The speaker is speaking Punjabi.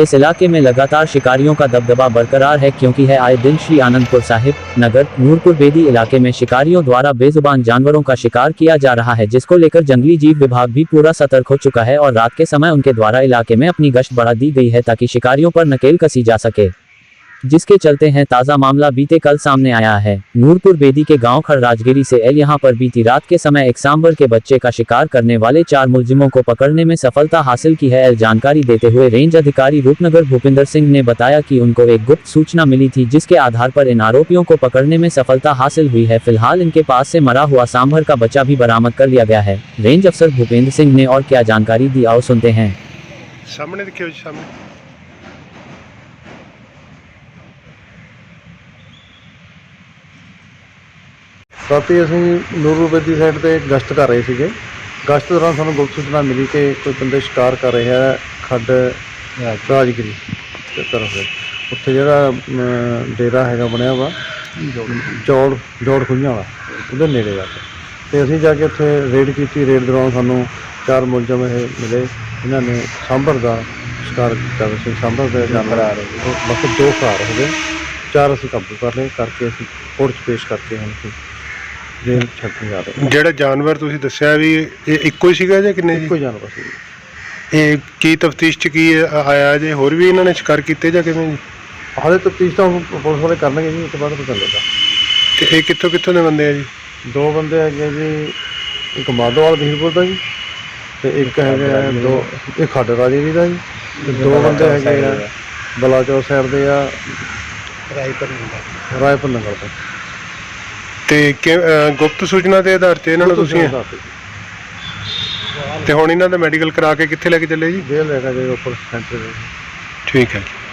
इस इलाके में लगातार शिकारियों का दबदबा बरकरार है क्योंकि है आए दिन श्री आनंदपुर साहिब, नगर, नूरपुर बेदी इलाके में शिकारियों द्वारा बेजुबान जानवरों का शिकार किया जा रहा है, जिसको लेकर जंगली जीव विभाग भी पूरा सतर्क हो चुका है और रात के समय उनके द्वारा इलाके में अपनी गश्त बढ़ा दी गई है ताकि शिकारियों पर नकेल कसी जा सके। जिसके चलते हैं ताज़ा मामला बीते कल सामने आया है। नूरपुर बेदी के गाँव खड़राजगिरी से एल यहाँ पर बीती रात के समय एक सांबर के बच्चे का शिकार करने वाले चार मुलजिमों को पकड़ने में सफलता हासिल की है एल जानकारी देते हुए रेंज अधिकारी रूपनगर भूपिंदर सिंह ने बताया की उनको एक गुप्त सूचना मिली थी जिसके आधार पर इन आरोपियों को पकड़ने में सफलता हासिल हुई है। फ़िलहाल इनके पास से मरा हुआ सांभर का बच्चा भी बरामद कर लिया गया है। रेंज अफसर भूपेंद्र सिंह ने और क्या जानकारी दी, आओ सुनते हैं। सामने देखिए सामने। ਰਾਤੀ ਅਸੀਂ ਨੂਰੂਬੇਦੀ ਸਾਈਡ ਤੇ ਗਸ਼ਤ ਕਰ ਰਹੇ ਸੀਗੇ। ਗਸ਼ਤ ਦੌਰਾਨ ਸਾਨੂੰ ਗੁਪਤ ਸੂਚਨਾ ਮਿਲੀ ਕਿ ਕੋਈ ਬੰਦੇ ਸ਼ਿਕਾਰ ਕਰ ਰਹੇ ਆ ਖੱਡ ਰਾਜਗਿਰੀ। ਤੇ ਤਰਫ ਦੇ ਉੱਥੇ ਜਿਹੜਾ ਅਮ, ਡੇਰਾ ਹੈਗਾ ਬਣਿਆ ਵਾ ਜੋੜ। ਜੋੜ ਖੁੰਝਾਂ ਵਾਲਾ ਉਹਦੇ ਨੇੜੇ ਜਾ ਕੇ। ਤੇ ਅਸੀਂ ਜਾ ਕੇ ਉੱਥੇ ਰੇਡ ਕੀਤੀ। ਰੇਡ ਦੌਰਾਨ ਸਾਨੂੰ ਚਾਰ ਮੁਲਜ਼ਮ ਇਹ ਮਿਲੇ। ਇਹਨਾਂ ਨੇ ਸਾਂਭਰ ਦਾ ਸ਼ਿਕਾਰ ਕੀਤਾ ਹੋਇਆ ਸੀ। ਸਾਂਭਰ ਦੇ ਜਾਨਵਰ ਆ ਰਹੇ ਬਸ ਦੋ ਫਰਾਰ ਹੋ ਗਏ। ਚਾਰ ਅਸੀਂ ਕਾਬੂ ਕਰ ਲਏ ਕਰਕੇ ਅਸੀਂ ਕੋਰਟ 'ਚ ਪੇਸ਼ ਕਰਕੇ ਹੁਣ ਅਸੀਂ ਜੇਲ੍ਹ ਛੱਡਣ ਜਾ ਰਹੇ ਜਿਹੜਾ ਜਾਨਵਰ ਤੁਸੀਂ ਦੱਸਿਆ ਵੀ ਇਹ ਇੱਕੋ ਹੀ ਸੀਗਾ ਜਾਂ ਕਿੰਨੇ ਇੱਕੋ ਜੀ ਜਾਨਵਰ ਸੀ। ਇਹ ਕੀ ਤਫਤੀਸ਼ ਚ ਕੀ ਆਇਆ ਜੇ ਹੋਰ ਵੀ ਇਹਨਾਂ ਨੇ ਸ਼ਿਕਾਰ ਕੀਤੇ ਜਾਂ ਕਿਵੇਂ ਜੀ? ਹਾਲੇ ਤਫਤੀਸ਼ ਤਾਂ ਹੁਣ ਪੁਲਿਸ ਵਾਲੇ ਕਰਨਗੇ ਜੀ ਉਸ ਤੋਂ ਬਾਅਦ ਪਤਾ ਚੱਲੇਗਾ। ਤੇ ਇਹ ਕਿੱਥੋਂ ਕਿੱਥੋਂ ਦੇ ਬੰਦੇ ਆ ਜੀ? ਦੋ ਬੰਦੇ ਹੈਗੇ ਜੀ ਇੱਕ ਮਾਧੋਵਾਲ ਬਹੀਰਪੁਰ ਦਾ ਜੀ ਤੇ ਇੱਕ ਹੈਗਾ ਹੈ ਦੋ ਇਹ ਖੱਡ ਰਾਜੇਰੀ ਦਾ ਜੀ ਤੇ ਦੋ ਬੰਦੇ ਹੈਗੇ ਆ ਬਲਾਚੌਰ ਸਾਈਡ ਦੇ ਆ ਰਾਏਪੁਰ ਨੰਗਲ ਤੋਂ। ਤੇ ਕਿ- ਅਹ ਗੁਪਤ ਸੂਚਨਾ ਦੇ ਆਧਾਰ ਤੇ ਇਹਨਾਂ ਨੂੰ ਤੁਸੀਂ ਤੇ। ਹੁਣ ਇਹਨਾਂ ਦਾ ਮੈਡੀਕਲ ਕਰਾ ਕੇ ਕਿੱਥੇ ਲੈ ਕੇ ਚੱਲੇ ਜੀ? ਜੇਲ੍ਹ ਹੈਗਾ ਜੀ ਉੱਪਰ ਸੈਂਟਰ ਦੇ ਠੀਕ ਹੈ। ਜੀ